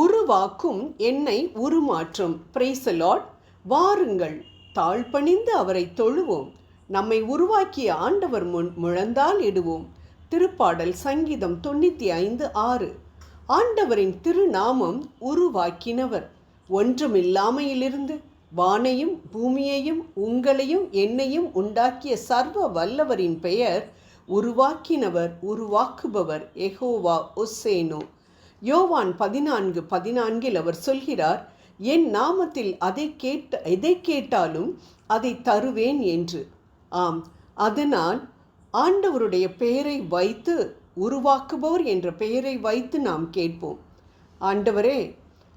உருவாக்கும் என்னை உருமாற்றும். பிரைசலாட் வாருங்கள் தாழ்பணிந்து அவரை தொழுவோம். நம்மை உருவாக்கிய ஆண்டவர் முன் முழந்தால் இடுவோம். திருப்பாடல் சங்கீதம் தொண்ணூற்றி ஐந்து ஆறு. ஆண்டவரின் திருநாமம் உருவாக்கினவர். ஒன்றுமில்லாமையிலிருந்து வானையும் பூமியையும் உங்களையும் என்னையும் உண்டாக்கிய சர்வ வல்லவரின் பெயர் உருவாக்கினவர் உருவாக்குபவர் எகோவா ஒசேனோ. யோவான் பதினான்கு பதினான்கில் அவர் சொல்கிறார் என் நாமத்தில் அதை கேட்ட எதை கேட்டாலும் அதை தருவேன் என்று. ஆம் அதனால் ஆண்டவருடைய பெயரை வைத்து உருவாக்குபவர் என்ற பெயரை வைத்து நாம் கேட்போம். ஆண்டவரே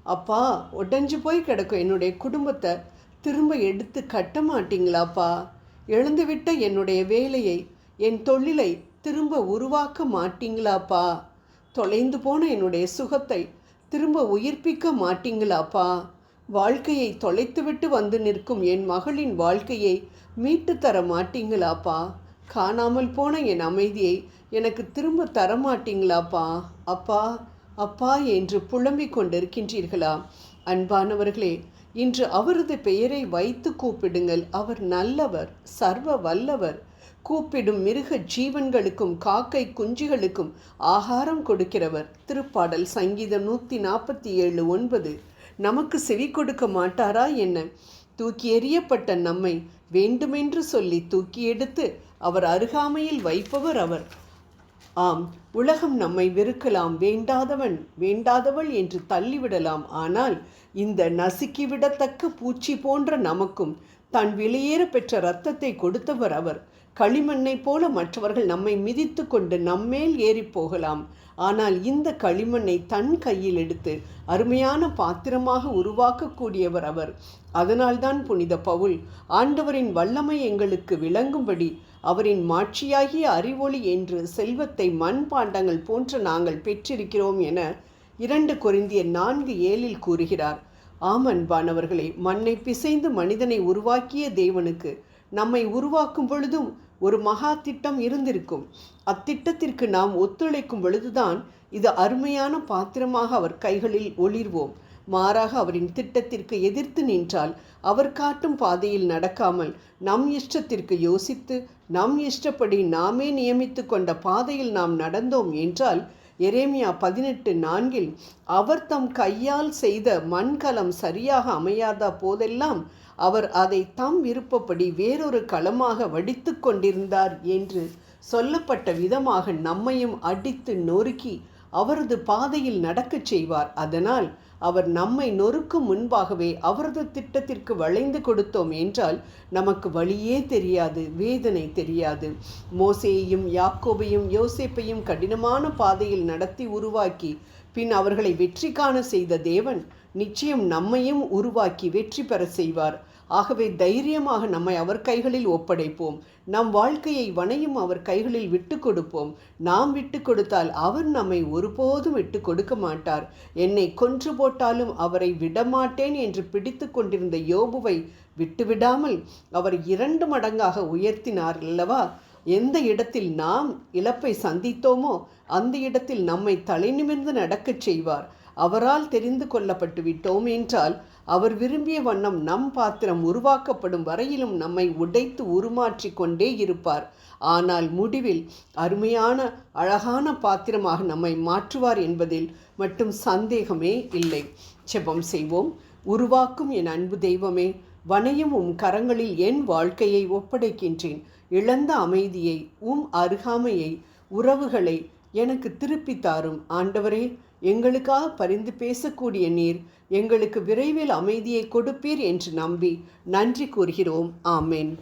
அப்பா உடஞ்சு போய் கிடக்கும் என்னுடைய குடும்பத்தை திரும்ப எடுத்து கட்ட மாட்டீங்களாப்பா? எழுந்துவிட்ட என்னுடைய வேலையை என் தொழிலை திரும்ப உருவாக்க மாட்டீங்களாப்பா? தொலைந்து போன என்னுடைய சுகத்தை திரும்ப உயிர்ப்பிக்க மாட்டீங்களாப்பா வாழ்க்கையை தொலைத்துவிட்டு வந்து நிற்கும் என் மகளின் வாழ்க்கையை மீட்டு தர மாட்டீங்களாப்பா காணாமல் போன என் அமைதியை எனக்கு திரும்ப தர மாட்டீங்களாப்பா அப்பா அப்பா என்று புலம்பிக் கொண்டிருக்கின்றீர்களா? அன்பானவர்களே இன்று அவரது பெயரை வைத்து கூப்பிடுங்கள். அவர் நல்லவர் சர்வ வல்லவர். கூப்பிடும் மிருக ஜீவன்களுக்கும் காக்கை குஞ்சுகளுக்கும் ஆகாரம் கொடுக்கிறவர். திருப்பாடல் சங்கீதம் நூற்றி நாற்பத்தி ஏழு ஒன்பது. நமக்கு செவி கொடுக்க மாட்டாரா என்ன? தூக்கி எறியப்பட்ட நம்மை வேண்டுமென்று சொல்லி தூக்கி எடுத்து அவர் அருகாமையில் வைப்பவர் அவர். ஆம் உலகம் நம்மை வெறுக்கலாம் வேண்டாதவன் வேண்டாதவள் என்று தள்ளிவிடலாம். ஆனால் இந்த நசுக்கிவிடத்தக்க பூச்சி போன்ற நமக்கும் தன் வெளியேற பெற்ற இரத்தத்தை கொடுத்தவர் அவர். களிமண்ணைப் போல மற்றவர்கள் நம்மை மிதித்து கொண்டு நம்மேல் ஏறி போகலாம். ஆனால் இந்த களிமண்ணை தன் கையில் எடுத்து அருமையான பாத்திரமாக உருவாக்கக்கூடியவர் அவர். அதனால்தான் புனித பவுல் ஆண்டவரின் வல்லமை எங்களுக்கு விளங்கும்படி அவரின் மாட்சியாகிய அறிவொளி என்று செல்வத்தை மண் பாண்டங்கள் போன்ற நாங்கள் பெற்றிருக்கிறோம் என இரண்டு கொரிந்திய நான்கு ஏழில் கூறுகிறார். ஆமன்பானவர்களே மண்ணை பிசைந்து மனிதனை உருவாக்கிய தேவனுக்கு நம்மை உருவாக்கும் பொழுதும் ஒரு மகா திட்டம் இருந்திருக்கும். அத்திட்டத்திற்கு நாம் ஒத்துழைக்கும் பொழுதுதான் இது அருமையான பாத்திரமாக அவர் கைகளில் ஒளிர்வோம். மாறாக அவரின் திட்டத்திற்கு எதிர்த்து நின்றால் அவர் காட்டும் பாதையில் நடக்காமல் நம் இஷ்டத்திற்கு யோசித்து நம் இஷ்டப்படி நாமே நியமித்து கொண்ட பாதையில் நாம் நடந்தோம் என்றால் எரேமியா பதினெட்டு நான்கில் அவர் தம் கையால் செய்த மண்கலம் சரியாக அமையாத போதெல்லாம் அவர் அதை தம் விருப்பப்படி வேறொரு களமாக வடித்து கொண்டிருந்தார் என்று சொல்லப்பட்ட விதமாக நம்மையும் அடித்து நொறுக்கி அவரது பாதையில் நடக்கச் செய்வார். அதனால் அவர் நம்மை நொறுக்கும் முன்பாகவே அவரது திட்டத்திற்கு வளைந்து கொடுத்தோம் என்றால் நமக்கு வழியே தெரியாது வேதனை தெரியாது. மோசேயையும் யாக்கோபையும் யோசேப்பையும் கடினமான பாதையில் நடத்தி உருவாக்கி பின் அவர்களை வெற்றி காண செய்த தேவன் நிச்சயம் நம்மையும் உருவாக்கி வெற்றி பெற செய்வார். ஆகவே தைரியமாக நம்மை அவர் கைகளில் ஒப்படைப்போம். நம் வாழ்க்கையை வனையும் அவர் கைகளில் விட்டு கொடுப்போம். நாம் விட்டு கொடுத்தால் அவர் நம்மை ஒருபோதும் விட்டு கொடுக்க மாட்டார். என்னை கொன்று போட்டாலும் அவரை விடமாட்டேன் என்று பிடித்து கொண்டிருந்த யோபுவை விட்டுவிடாமல் அவர் இரண்டு மடங்காக உயர்த்தினார் அல்லவா? எந்த இடத்தில் நாம் இழப்பை சந்தித்தோமோ அந்த இடத்தில் நம்மை தலைநிமிர்ந்து நடக்கச் செய்வார். அவரால் தெரிந்து கொள்ளப்பட்டு விட்டோம் என்றால் அவர் விரும்பிய வண்ணம் நம் பாத்திரம் உருவாக்கப்படும் வரையிலும் நம்மை உடைத்து உருமாற்றி கொண்டே இருப்பார். ஆனால் முடிவில் அருமையான அழகான பாத்திரமாக நம்மை மாற்றுவார் என்பதில் மட்டும் சந்தேகமே இல்லை. செபம் செய்வோம். உருவாக்கும் என் அன்பு தெய்வமே வனையும் உம் கரங்களில் என் வாழ்க்கையை ஒப்படைக்கின்றேன். இழந்த அமைதியை உம் அருகாமையை உறவுகளை எனக்கு திருப்பி தாரும். ஆண்டவரே எங்களுக்காக பரிந்து பேசக்கூடிய நீர் எங்களுக்கு விரைவில் அமைதியை கொடுப்பீர் என்று நம்பி நன்றி கூறுகிறோம். ஆமேன்.